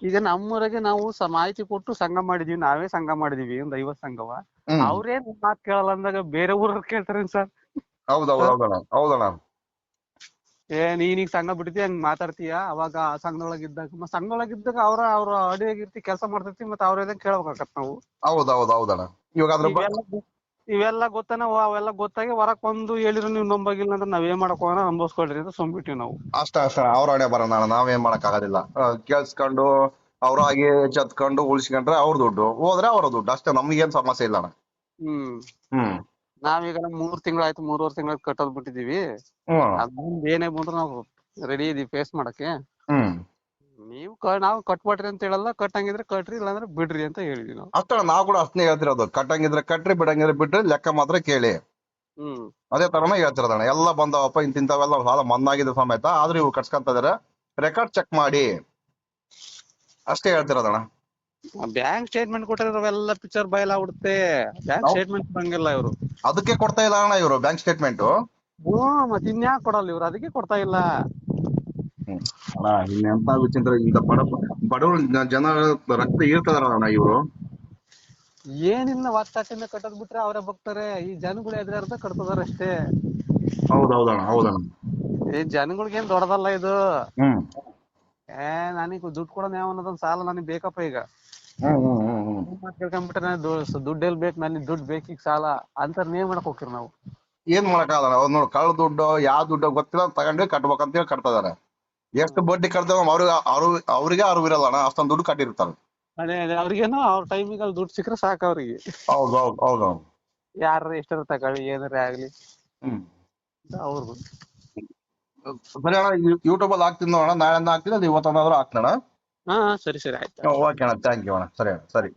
ಈಗ ನಮ್ಮೂರಾಗೆ ನಾವು ಸ ಮಾಹಿತಿ ಕೊಟ್ಟು ಸಂಘ ಮಾಡಿದೀವಿ. ನಾವೇ ಸಂಘ ಮಾಡಿದೀವಿ ಒಂದ್ ಐವತ್ ಸಂಘವ. ಅವ್ರೇನ್ ಅವ್ರೇ ಮಾತ್ ಕೇಳಲ್ಲ ಅಂದಾಗ ಬೇರೆ ಊರವ್ರು ಕೇಳ್ತಾರೇನ್ ಸರ್? ಹೌದೌದು ಹೌದಣ್ಣ ಹೌದಣ್ಣ. ಏ ನೀನ್ ಈಗ ಸಂಘ ಬಿಡ್ತಿ ಹಂಗ್ ಮಾತಾಡ್ತೀಯ? ಅವಾಗ ಆ ಸಂಘದೊಳಗ್ ಇದ್ದಾಗ ಮತ್ತ್ ಸಂಘದೊಳಗ್ ಇದ್ದಾಗ ಅವ್ರ ಅವ್ರ ಅಡಿಯಾಗಿರ್ತಿ ಕೆಲಸ ಮಾಡ್ತಿರ್ತಿ ಮತ್ತ್ ಅವ್ರ ಹೇಳ್ದಂಗ್ ಕೇಳ್ಬೇಕಾಗತ್ ನಾವು. ಹೌದ್ ಹೌದ್ ಹೌದಣ್ಣ. ಇವಾಗ ಅದ್ರ ಇವೆಲ್ಲ ಗೊತ್ತಾನ ಅವೆಲ್ಲ ಗೊತ್ತಾಗಿ ಹೊರಕ್ ಬಂದು ಹೇಳಿದ್ರು ನೀವ್ ನಂಬಾಗಿಲ್ಲ ಅಂದ್ರೆ ನಾವ್ ಏನ್ ಮಾಡಕ್ ಹೋಗೋಣ? ಅಂತ ಸುಮ್ಬಿಟ್ಟಿವಿ ನಾವು. ಅಷ್ಟ ಅಷ್ಟ. ಅವ್ರ ಹಣೆ ಬರೋಣ ಅಣ್ಣ. ನಾವೇನ್ ಮಾಡಕ್ ಆಗೋದಿಲ್ಲ. ಕೇಳಿಸ್ಕೊಂಡು ಹಾಗೆ ಚತ್ಕೊಂಡು ಉಳಿಸ್ಕೊಂಡ್ರೆ ಅವ್ರ ದುಡ್ಡು. ಹೋದ್ರೆ ಅವ್ರ ದುಡ್ಡು. ಅಷ್ಟೇ ನಮ್ಗೇನ್ ಸಮಸ್ಯೆ ಇಲ್ಲ ಅಣ್ಣ. ಹ್ಮ್. ಹ್ಮ್. ನಾವೀಗ ಮೂರ್ ತಿಂಗಳಾಯ್ತು ಮೂರುವರೆ ತಿಂಗಳ ಕಟ್ಟೋದ್ ಬಿಟ್ಟಿದೀವಿ ಹ್ಮ್. ಅದ್ ಮುಂದ್ ಏನೇ ಬಂದ್ರು ನಾವು ರೆಡಿ ಇದೀವಿ ಫೇಸ್ ಮಾಡಕ್ಕೆ. ಹ್ಮ್. ನೀವು ಕ- ನಾವು ಕಟ್ಬಿಟ್ರಿ ಅಂತ ಹೇಳಲ್ಲ ಕಟ್ಟಂಗಿದ್ರೆ ಕಟ್ರಿ ಇಲ್ಲಾಂದ್ರೆ ಬಿಡ್ರಿ ಅಂತ ಹೇಳಿದ್ವಿ ನಾವು. ಅಷ್ಟೇ ನಾವು ಕೂಡ ಅಷ್ಟೇ ಹೇಳ್ತಿರೋದು ಕಟ್ಟಂಗಿದ್ರೆ ಕಟ್ರಿ ಬಿಡಂಗಿದ್ರೆ ಬಿಟ್ರಿ ಲೆಕ್ಕ ಮಾತ್ರ ಕೇಳಿ. ಹ್ಮ್. ಅದೇ ತರನೇ ಹೇಳ್ತಿರೋದಣ್ಣ. ಎಲ್ಲ ಬಂದವಪ್ಪ ಇಂತಿಂತವೆಲ್ಲ ಸಾಲ ಮನ್ನಾಗಿದೆ ಸಮೇತ. ಆದ್ರೂ ಇವ್ರು ಕಟ್ಸ್ಕೊಂತ ಇದಾರೆ. ರೆಕಾರ್ಡ್ ಚೆಕ್ ಮಾಡಿ. ಅಷ್ಟೇ ಹೇಳ್ತಿರೋದಣ್ಣ. ಬ್ಯಾಂಕ್ ಸ್ಟೇಟ್ಮೆಂಟ್ ಕೊಟ್ಟಿರೋವೆಲ್ಲ ಪಿಕ್ಚರ್ ಬಯಲಾಗ್ಬಿಡುತ್ತೆ. ಬ್ಯಾಂಕ್ ಹೌದ್. ಸ್ಟೇಟ್ಮೆಂಟ್ ಕೊಡಂಗಿಲ್ಲ ಇವರು. ಅದಕ್ಕೆ ಕೊಡ್ತಾ ಇಲ್ಲ ಅಣ್ಣ ಇವರು ಬ್ಯಾಂಕ್ ಸ್ಟೇಟ್ಮೆಂಟ್ ಓ ಮತ್ತೆ ಇನ್ಯಾಕ್ ಕೊಡಲ್ಲ ಇವ್ರು? ಅದಕ್ಕೆ ಕೊಡ್ತಾ ಇಲ್ಲ. ಅಣ್ಣ ಇನ್ನೆಂತ ವಿಚಿತ್ರ ಇಂತ ಬಡ ಬಡವರು ಜನ ರಕ್ತ ಇರ್ತದಾರಣ್ಣ ಇವರು. ಏನಿಲ್ಲ ಒತ್ತಾಟಿಂದ ಕಟ್ಟದ್ ಬಿಟ್ರೆ ಅವರೇ ಬಗ್ತಾರೆ. ಈ ಜನಗಳು ಎದುರಾರ್ದ ಕಟ್ತದಾರ ಅಷ್ಟೇ. ಹೌದೌದಣ್ಣ ಹೌದಣ್ಣ. ಈ ಜನಗಳಿಗೇನ್ ದೊಡ್ಡದಲ್ಲ ಇದು? ಹ್ಮ್. ಏ ನನಗ್ ದುಡ್ಡು ಕೊಡೋನ್ ಯಾವ ಅನ್ನೋದೊಂದ್ ಸಾಲ ನನಗ್ ಬೇಕಪ್ಪ ಈಗ. ಕೇಳ್ಕೊಂಡ್ಬಿಟ್ರೆ ನಾನು ದುಡ್ಡ್ ಎಲ್ ಬೇಕು ನನಗ್ ದುಡ್ಡು ಬೇಕೀಗ ಸಾಲ ಅಂತ ನೀವ್ ಮಾಡಕ್ ಹೋಗ್ತೀರಿ ನಾವು. ಏನ್ ಮಾಡಕ್ಕಾಗಲ್ಲ. ಅವ್ರು ನೋಡಿ ಕಳ್ಳ ದುಡ್ಡು ಯಾವ ದುಡ್ಡು ಗೊತ್ತಿಲ್ಲ ತಗೊಂಡು ಕಟ್ಬೇಕಂತ ಹೇಳಿ ಕಟ್ತಾ ಇದಾರೆ ಎಷ್ಟು ಬಡ್ಡಿ ಕಟ್ತಾವ ಅವ್ರಿಗೆ ಅವ್ರು ಅವ್ರಿಗೆ ಅರಿವಿರಲ್ಲ ಅಣ್ಣ. ಅಷ್ಟೊಂದ್ ದುಡ್ಡು ಕಟ್ಟಿರ್ತಾರೆ. ಅದೇ ಅದೇ. ಅವ್ರಿಗೇನೋ ಅವ್ರ ಟೈಮಿಗೆ ಅಲ್ಲಿ ದುಡ್ಡು ಸಿಕ್ಕರೆ ಸಾಕು ಅವ್ರಿಗೆ. ಹೌದು ಹೌದು ಹೌದು ಹೌದು. ಯಾರ ಎಷ್ಟಾರ ತಗೊಳ್ಳಿ ಏನಾರ ಆಗ್ಲಿ. ಹ್ಮ್. ಸರಿ ಅಣ್ಣ ಯೂಟ್ಯೂಬ್ ಅಲ್ಲಿ ಹಾಕ್ತೀನಿ ನೋಡೋಣ ನಾಳೆ ಹಾಕ್ತೀನಿ ಅದು ಇವತ್ತೊಂದಾದ್ರೂ ಹಾಕ್ತೀನಿ ಅಣ್ಣ. ಹಾ ಹಾ, ಸರಿ ಸರಿ ಆಯ್ತು ಓಕೆ ಅಣ್ಣ ಥ್ಯಾಂಕ್ ಯು ಅಣ್ಣ ಸರಿ ಅಣ್ಣ ಸರಿ